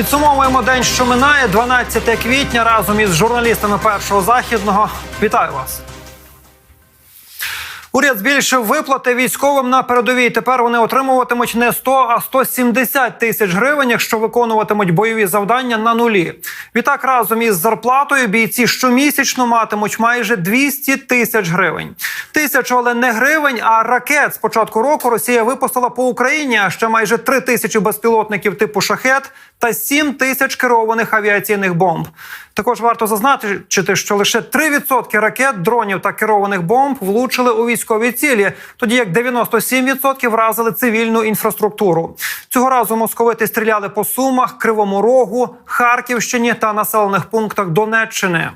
Підсумовуємо день, що минає 12 квітня разом із журналістами першого західного. Вітаю вас. Уряд збільшив виплати військовим на передовій. Тепер вони отримуватимуть не 100, а 170 тисяч гривень, якщо виконуватимуть бойові завдання на нулі. Відтак разом із зарплатою бійці щомісячно матимуть майже 200 тисяч гривень. Тисячу, але не гривень, а ракет. З початку року Росія випустила по Україні ще майже 3 тисячі безпілотників типу шахет та 7 тисяч керованих авіаційних бомб. Також варто зазначити, що лише 3% ракет, дронів та керованих бомб влучили у військові цілі, тоді як 97% вразили цивільну інфраструктуру. Цього разу московити стріляли по Сумах, Кривому Рогу, Харківщині та населених пунктах Донеччини.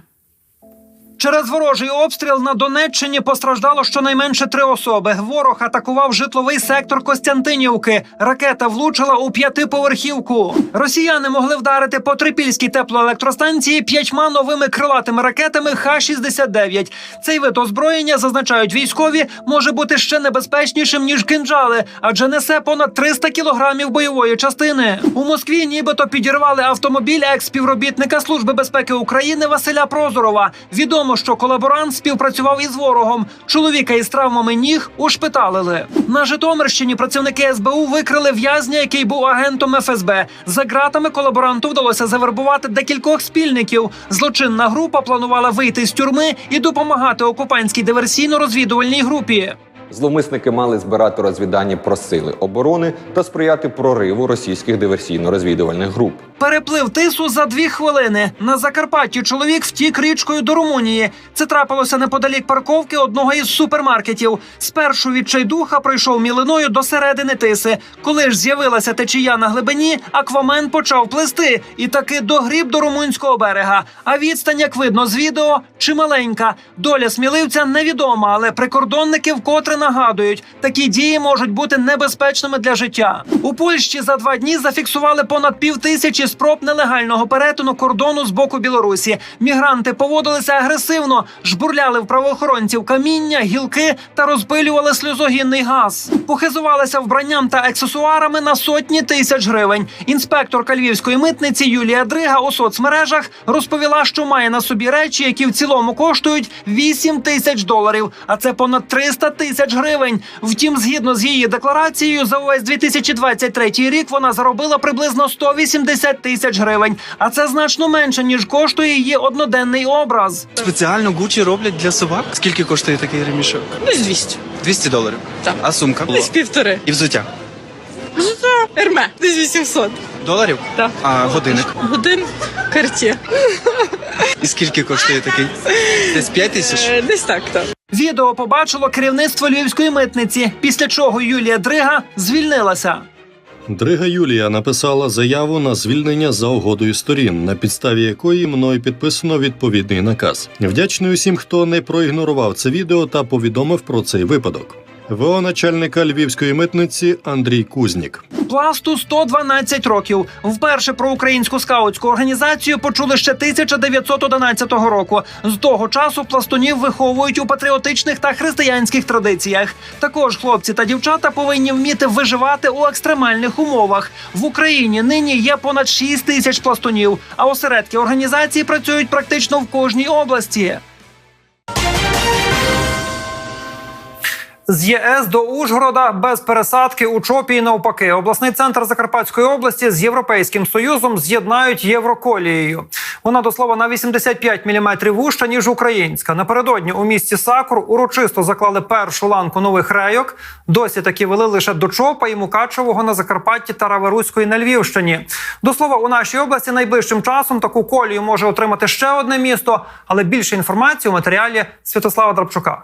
Через ворожий обстріл на Донеччині постраждало щонайменше три особи. Ворог атакував житловий сектор Костянтинівки. Ракета влучила у п'ятиповерхівку. Росіяни могли вдарити по трипільській теплоелектростанції п'ятьма новими крилатими ракетами Х-69. Цей вид озброєння зазначають військові, може бути ще небезпечнішим ніж кинджали, адже несе понад 300 кілограмів бойової частини. У Москві нібито підірвали автомобіль екс-співробітника Служби безпеки України Василя Прозорова. Відомо, що колаборант співпрацював із ворогом. Чоловіка із травмами ніг ушпиталили. На Житомирщині працівники СБУ викрили в'язня, який був агентом ФСБ. За ґратами колаборанту вдалося завербувати декількох спільників. Злочинна група планувала вийти з тюрми і допомагати окупантській диверсійно-розвідувальній групі. Зловмисники мали збирати розвідання про сили оборони та сприяти прориву російських диверсійно-розвідувальних груп. Переплив тису за дві хвилини. На Закарпатті чоловік втік річкою до Румунії. Це трапилося неподалік парковки одного із супермаркетів. Спершу відчайдуха пройшов мілиною до середини тиси. Коли ж з'явилася течія на глибині, аквамен почав плисти і таки догріб до румунського берега. А відстань, як видно з відео, чималенька. Доля сміливця невідома, але прикордонники вкотре нагадують, такі дії можуть бути небезпечними для життя. У Польщі за два дні зафіксували понад півтисячі спроб нелегального перетину кордону з боку Білорусі. Мігранти поводилися агресивно, жбурляли в правоохоронців каміння, гілки та розпилювали сльозогінний газ. Похизувалися вбранням та аксесуарами на сотні тисяч гривень. Інспекторка львівської митниці Юлія Дрига у соцмережах розповіла, що має на собі речі, які в цілому коштують 8 тисяч доларів, а це понад 300 тисяч гривень. Втім, згідно з її декларацією, за увесь 2023 рік вона заробила приблизно 180 тисяч гривень. А це значно менше ніж коштує її одноденний образ. Спеціально Гучі роблять для собак. Скільки коштує такий ремішок? Десь 200. 200 доларів. Так. А сумка? Десь півтори. І взуття. Ерме. Десь 800. Доларів? Так. А годинник? Годин карті. І скільки коштує такий? Десь 5 тисяч? Е, Десь так, так. Відео побачило керівництво львівської митниці, після чого Юлія Дрига звільнилася. Дрига Юлія написала заяву на звільнення за угодою сторін, на підставі якої мною підписано відповідний наказ. Вдячний усім, хто не проігнорував це відео та повідомив про цей випадок. ВО начальника львівської митниці Андрій Кузнік. Пласту 112 років. Вперше про українську скаутську організацію почули ще 1911 року. З того часу пластунів виховують у патріотичних та християнських традиціях. Також хлопці та дівчата повинні вміти виживати у екстремальних умовах. В Україні нині є понад 6 тисяч пластунів, а осередки організації працюють практично в кожній області. З ЄС до Ужгорода без пересадки у чопі і навпаки. Обласний центр Закарпатської області з Європейським Союзом з'єднають євроколією. Вона до слова на 85 мм вужча, ніж українська. Напередодні у місті Сакур урочисто заклали першу ланку нових рейок. Досі такі вели лише до Чопа і Мукачевого на Закарпатті та Раверуської на Львівщині. До слова, у нашій області найближчим часом таку колію може отримати ще одне місто, але більше інформації у матеріалі Святослава Драбчука.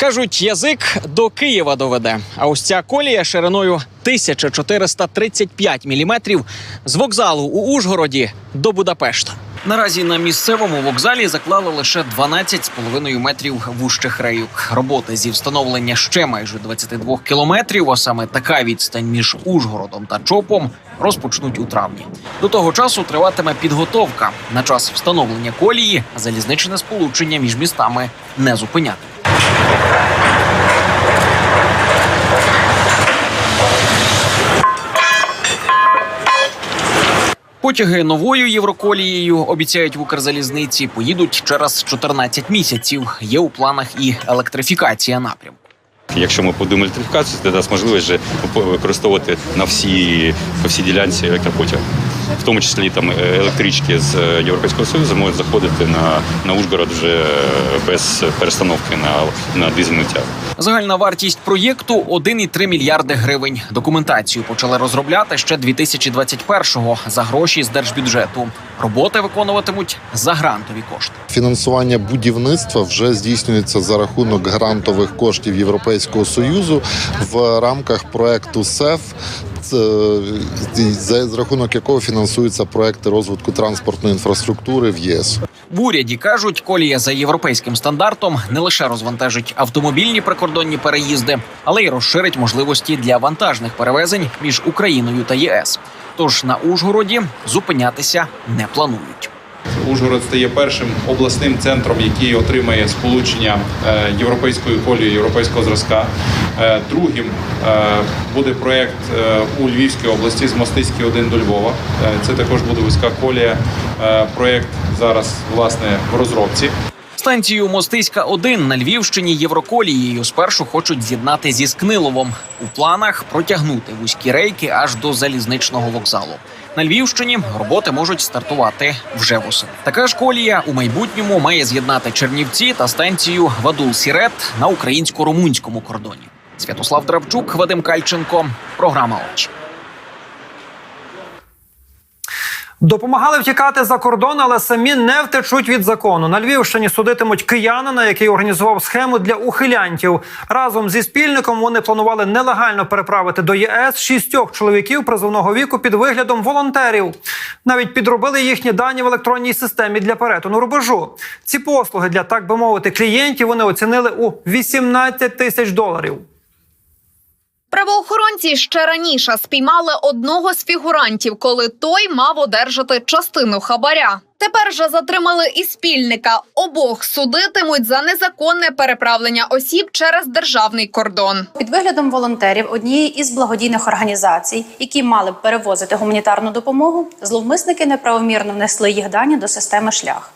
Кажуть, язик до Києва доведе. А ось ця колія шириною 1435 міліметрів з вокзалу у Ужгороді до Будапешта. Наразі на місцевому вокзалі заклали лише 12,5 метрів вужчих рейок. Роботи зі встановлення ще майже 22 кілометрів, а саме така відстань між Ужгородом та Чопом, розпочнуть у травні. До того часу триватиме підготовка. На час встановлення колії залізничне сполучення між містами не зупиняти. Потяги новою євроколією обіцяють в Укрзалізниці поїдуть через 14 місяців. Є у планах і електрифікація напрямку. Якщо ми будемо електрифікацію, то дасть можливість вже використовувати на всі по всій ділянці електропотяг. В тому числі там е, електрички з е, Європейського Союзу можуть заходити на, на Ужгород вже без перестановки на, на дизельну тягу. Загальна вартість проєкту 1,3 мільярди гривень. Документацію почали розробляти ще 2021-го за гроші з держбюджету. Роботи виконуватимуть за грантові кошти. Фінансування будівництва вже здійснюється за рахунок грантових коштів Європейського союзу в рамках проекту СЕФ. За за рахунок якого фінансуються проекти розвитку транспортної інфраструктури в ЄС. В уряді кажуть, колія за європейським стандартом не лише розвантажить автомобільні прикордонні переїзди, але й розширить можливості для вантажних перевезень між Україною та ЄС. Тож на Ужгороді зупинятися не планують. Ужгород стає першим обласним центром, який отримає сполучення е, європейською колією європейського зразка. Е, Другим е, буде проєкт у Львівській області з Мостиський 1 до Львова. Це також буде вузька колія. Проєкт зараз власне в розробці. Станцію Мостиська 1 на Львівщині Євроколією спершу хочуть з'єднати зі Скниловом. У планах протягнути вузькі рейки аж до залізничного вокзалу. На Львівщині роботи можуть стартувати вже восени. Така ж колія у майбутньому має з'єднати Чернівці та станцію Вадул Сірет на українсько-румунському кордоні. Святослав Дравчук, Вадим Кальченко. Програма очі. Допомагали втікати за кордон, але самі не втечуть від закону. На Львівщині судитимуть киянина, який організував схему для ухилянтів. Разом зі спільником вони планували нелегально переправити до ЄС шістьох чоловіків призовного віку під виглядом волонтерів. Навіть підробили їхні дані в електронній системі для перетину рубежу. Ці послуги для так би мовити клієнтів вони оцінили у 18 тисяч доларів. Правоохоронці ще раніше спіймали одного з фігурантів, коли той мав одержати частину хабаря. Тепер же затримали і спільника. Обох судитимуть за незаконне переправлення осіб через державний кордон. Під виглядом волонтерів однієї із благодійних організацій, які мали б перевозити гуманітарну допомогу, зловмисники неправомірно внесли їх дані до системи шлях.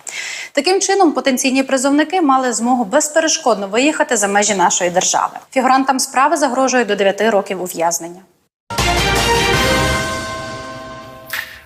Таким чином, потенційні призовники мали змогу безперешкодно виїхати за межі нашої держави. Фігурантам справи загрожує до 9 років ув'язнення.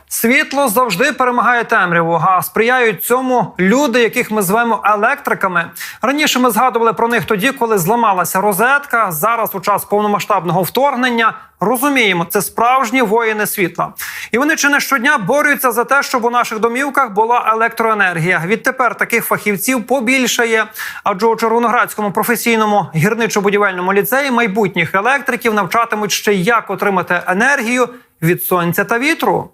Світло завжди перемагає темряву, а сприяють цьому люди, яких ми звемо електриками. Раніше ми згадували про них тоді, коли зламалася розетка. Зараз, у час повномасштабного вторгнення, розуміємо, це справжні воїни світла. І вони чи не щодня борються за те, щоб у наших домівках була електроенергія. Відтепер таких фахівців побільшає. Адже у Червоноградському професійному гірничо-будівельному ліцеї майбутніх електриків навчатимуть ще як отримати енергію від сонця та вітру.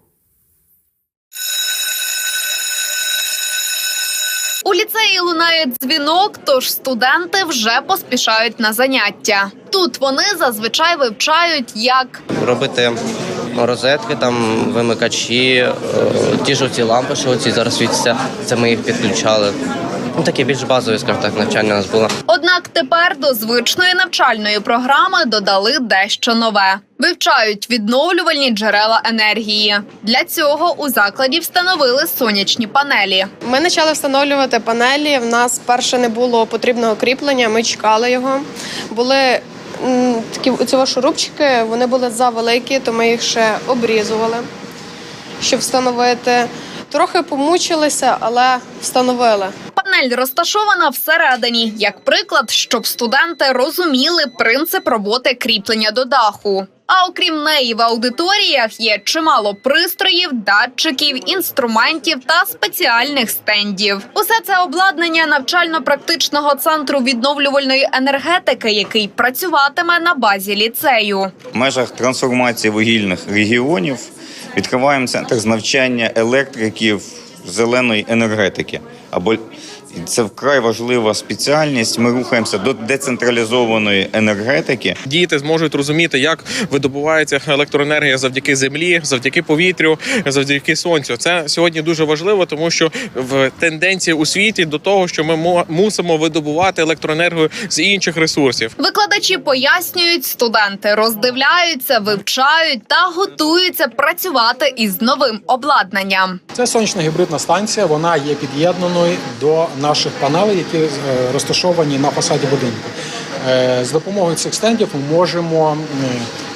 Ліцеї лунає дзвінок, тож студенти вже поспішають на заняття. Тут вони зазвичай вивчають, як Робити розетки, там вимикачі, ті ті жовті лампи, що оці зараз світяться, це ми їх підключали. Ну таке більш базове, скажімо так, навчання у нас було. Однак тепер до звичної навчальної програми додали дещо нове: вивчають відновлювальні джерела енергії. Для цього у закладі встановили сонячні панелі. Ми почали встановлювати панелі. В нас перше не було потрібного кріплення. Ми чекали його. Були такі цього шурупчики, вони були завеликі, то ми їх ще обрізували, щоб встановити. Трохи помучилися, але встановили. Панель розташована всередині, як приклад, щоб студенти розуміли принцип роботи кріплення до даху. А окрім неї, в аудиторіях є чимало пристроїв, датчиків, інструментів та спеціальних стендів. Усе це обладнання навчально-практичного центру відновлювальної енергетики, який працюватиме на базі ліцею. В межах трансформації вугільних регіонів відкриваємо центр з навчання електриків зеленої енергетики або Це вкрай важлива спеціальність. Ми рухаємося до децентралізованої енергетики. Діти зможуть розуміти, як видобувається електроенергія завдяки землі, завдяки повітрю, завдяки сонцю. Це сьогодні дуже важливо, тому що в тенденції у світі до того, що ми мо- мусимо видобувати електроенергію з інших ресурсів. Викладачі пояснюють, студенти роздивляються, вивчають та готуються працювати із новим обладнанням. Це сонячна гібридна станція. Вона є під'єднаною до наших панелей, які е, розташовані на фасаді будинку. Е, З допомогою цих стендів ми можемо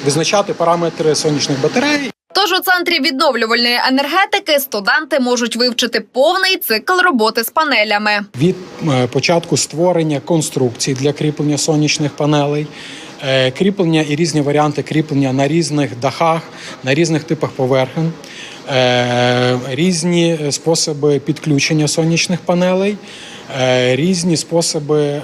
визначати параметри сонячних батарей Тож у центрі відновлювальної енергетики студенти можуть вивчити повний цикл роботи з панелями. від е, початку створення конструкцій для кріплення сонячних панелей, кріплення і різні варіанти кріплення на різних дахах, на різних типах поверхень, різні способи підключення сонячних панелей, е, різні способи ем,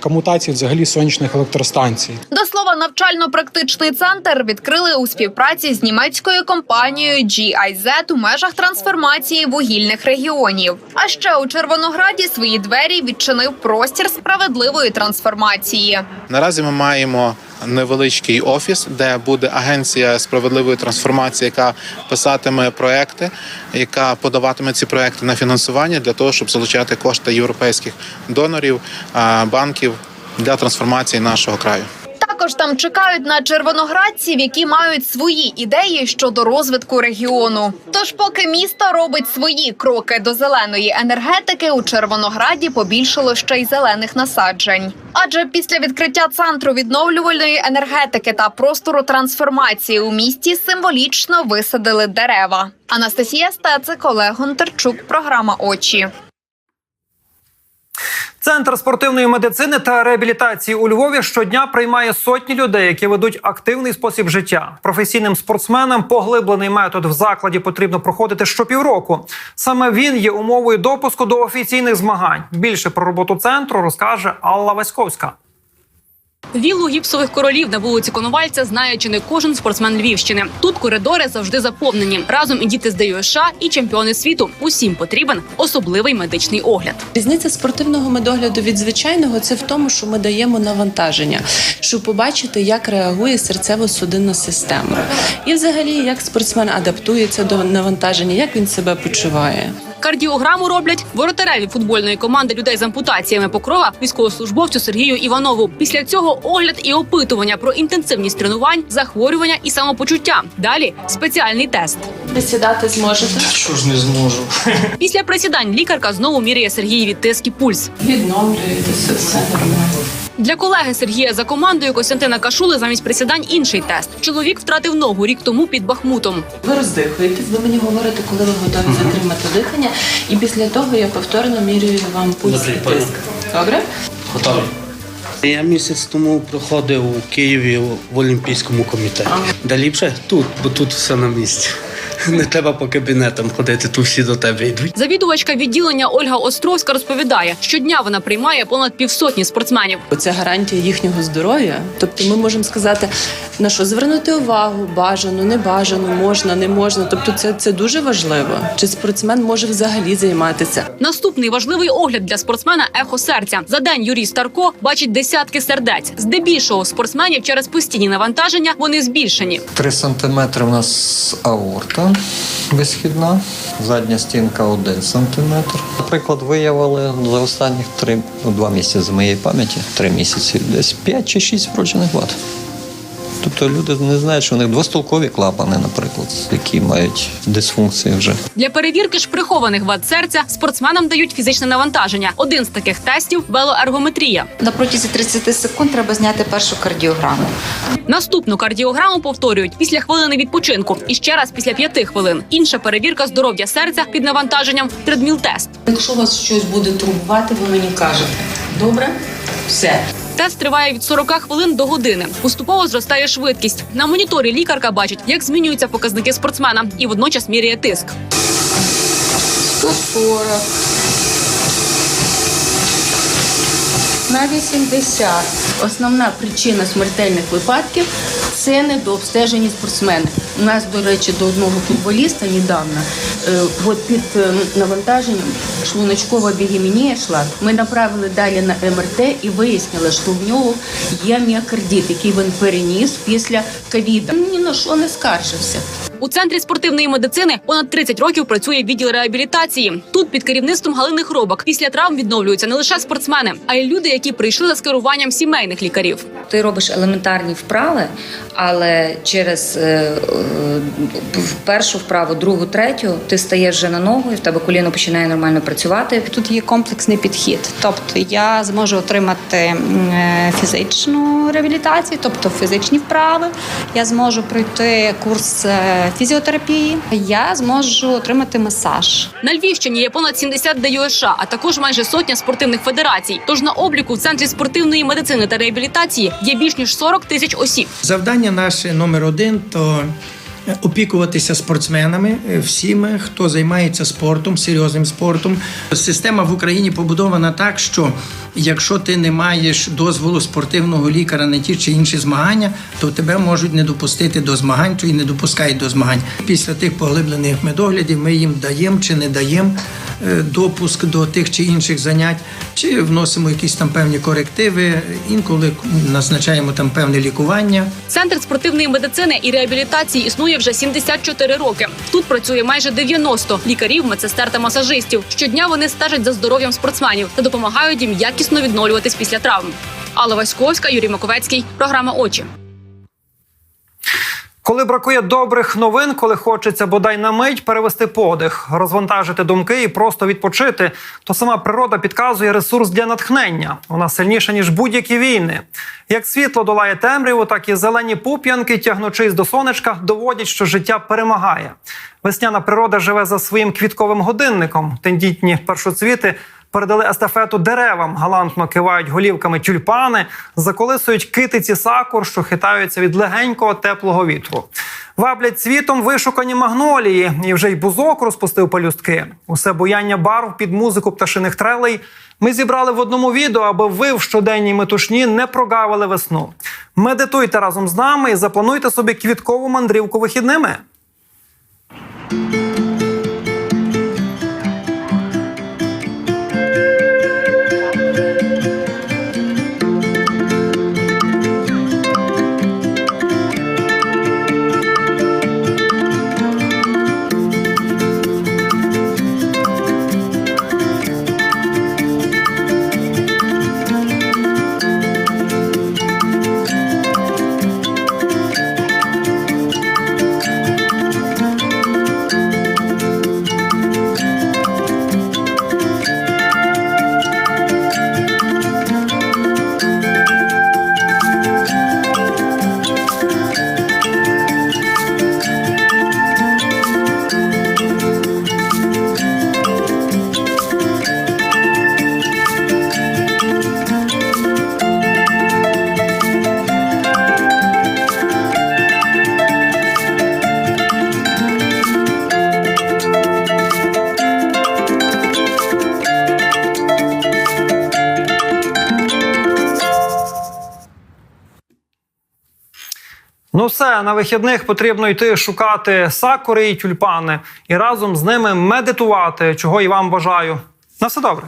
комутації взагалі сонячних електростанцій. До слова, навчально-практичний центр відкрили у співпраці з німецькою компанією GIZ у межах трансформації вугільних регіонів. А ще у Червонограді свої двері відчинив простір справедливої трансформації. Наразі ми маємо невеличкий офіс, де буде агенція справедливої трансформації, яка писатиме проекти, яка подаватиме ці проекти на фінансування для того, щоб залучати кошти європейських донорів, банків для трансформації нашого краю. Також там чекають на червоноградців, які мають свої ідеї щодо розвитку регіону. Тож, поки місто робить свої кроки до зеленої енергетики, у Червонограді побільшало ще й зелених насаджень. Адже після відкриття центру відновлювальної енергетики та простору трансформації у місті символічно висадили дерева. Анастасія Стецик, Олег Гонтарчук, програма Очі. Центр спортивної медицини та реабілітації у Львові щодня приймає сотні людей, які ведуть активний спосіб життя. Професійним спортсменам поглиблений метод в закладі потрібно проходити щопівроку. Саме він є умовою допуску до офіційних змагань. Більше про роботу центру розкаже Алла Васьковська. Віллу гіпсових королів на вулиці Коновальця знає чи не кожен спортсмен Львівщини. Тут коридори завжди заповнені. Разом і діти з ДЮСШ, і чемпіони світу. Усім потрібен особливий медичний огляд. Різниця спортивного медогляду від звичайного це в тому, що ми даємо навантаження, щоб побачити, як реагує серцево-судинна система, і взагалі як спортсмен адаптується до навантаження, як він себе почуває. Кардіограму роблять воротареві футбольної команди людей з ампутаціями покрова військовослужбовцю Сергію Іванову. Після цього огляд і опитування про інтенсивність тренувань, захворювання і самопочуття. Далі спеціальний тест. Присідати зможете? Що ж не зможу. Після присідань лікарка знову міряє Сергієві тиск і пульс. Відновлюєтеся, все нормально. Для колеги Сергія за командою Костянтина Кашули замість присідань інший тест. Чоловік втратив ногу рік тому під Бахмутом. Ви роздихуєтесь, ви мені говорите, коли ви готові затримати дихання, і після того я повторно міряю вам пульс і тиск. Добре? Готовий. Я місяць тому проходив у Києві в Олімпійському комітеті. Де ліпше тут, бо тут все на місці. Не треба по кабінетам ходити, тут всі до тебе йдуть. Завідувачка відділення Ольга Островська розповідає, щодня вона приймає понад півсотні спортсменів. Це гарантія їхнього здоров'я. Тобто, ми можемо сказати, на що звернути увагу, бажано, не бажано, можна, не можна. Тобто, це, це дуже важливо. Чи спортсмен може взагалі займатися? Наступний важливий огляд для спортсмена ехо серця. За день Юрій Старко бачить десятки сердець. Здебільшого спортсменів через постійні навантаження вони збільшені. 3 сантиметри у нас аорта висхідна, задня стінка 1 сантиметр. Наприклад, виявили за останніх 3, ну, 2 місяці з моєї пам'яті, 3 місяці, десь 5 чи 6 вроджених вад. Тобто люди не знають, що у них двостолкові клапани, наприклад, які мають дисфункції вже. Для перевірки ж прихованих вад серця спортсменам дають фізичне навантаження. Один з таких тестів велоергометрія. На протязі 30 секунд треба зняти першу кардіограму. Наступну кардіограму повторюють після хвилини відпочинку і ще раз після п'яти хвилин. Інша перевірка здоров'я серця під навантаженням тредміл-тест. Якщо вас щось буде турбувати, ви мені кажете. Добре? Все. Тест триває від 40 хвилин до години. Поступово зростає швидкість. На моніторі лікарка бачить, як змінюються показники спортсмена, і водночас міряє тиск. 140. На 80. Основна причина смертельних випадків Це недообстежені спортсмени. У нас, до речі, до одного футболіста недавно е, от під е, навантаженням шлуночкова бігемінія йшла. Ми направили далі на МРТ і вияснили, що в нього є міокардит, який він переніс після ковіда. Ні на що не скаржився. У центрі спортивної медицини понад 30 років працює відділ реабілітації. Тут під керівництвом Галини Хробак після травм відновлюються не лише спортсмени, а й люди, які прийшли за скеруванням сімейних лікарів. Ти робиш елементарні вправи, але через е, е, першу вправу, другу, третю ти стаєш вже на ногу, і в тебе коліно починає нормально працювати. Тут є комплексний підхід. Тобто я зможу отримати е, фізичну реабілітацію, тобто фізичні вправи. Я зможу пройти курс фізіотерапії. Я зможу отримати масаж. На Львівщині є понад 70 ДЮСШ, а також майже сотня спортивних федерацій. Тож на обліку в центрі спортивної медицини та реабілітації є більш ніж 40 тисяч осіб. Завдання наше номер один то опікуватися спортсменами, е, всіми, хто займається спортом, серйозним спортом. Система в Україні побудована так, що якщо ти не маєш дозволу спортивного лікаря на ті чи інші змагання, то тебе можуть не допустити до змагань, і не допускають до змагань. Після тих поглиблених медоглядів ми їм даємо чи не даємо е, допуск до тих чи інших занять, чи вносимо якісь там певні корективи, інколи назначаємо там певне лікування. Центр спортивної медицини і реабілітації існує вже 74 роки. Тут працює майже 90 лікарів, медсестер та масажистів. Щодня вони стежать за здоров'ям спортсменів та допомагають їм якісно відновлюватись після травм. Алла Васьковська, Юрій Маковецький, програма Очі. Коли бракує добрих новин, коли хочеться бодай на мить перевести подих, розвантажити думки і просто відпочити, то сама природа підказує ресурс для натхнення. Вона сильніша ніж будь-які війни. Як світло долає темряву, так і зелені пуп'янки, тягнучись до сонечка, доводять, що життя перемагає. Весняна природа живе за своїм квітковим годинником. Тендітні першоцвіти передали естафету деревам, галантно кивають голівками тюльпани, заколисують китиці сакур, що хитаються від легенького теплого вітру. Ваблять цвітом вишукані магнолії, і вже й бузок розпустив пелюстки. Усе буяння барв під музику пташиних трелей. Ми зібрали в одному відео, аби ви в щоденній метушні не прогавили весну. Медитуйте разом з нами і заплануйте собі квіткову мандрівку вихідними. Ну все, на вихідних потрібно йти шукати сакури і тюльпани і разом з ними медитувати, чого і вам бажаю. На все добре.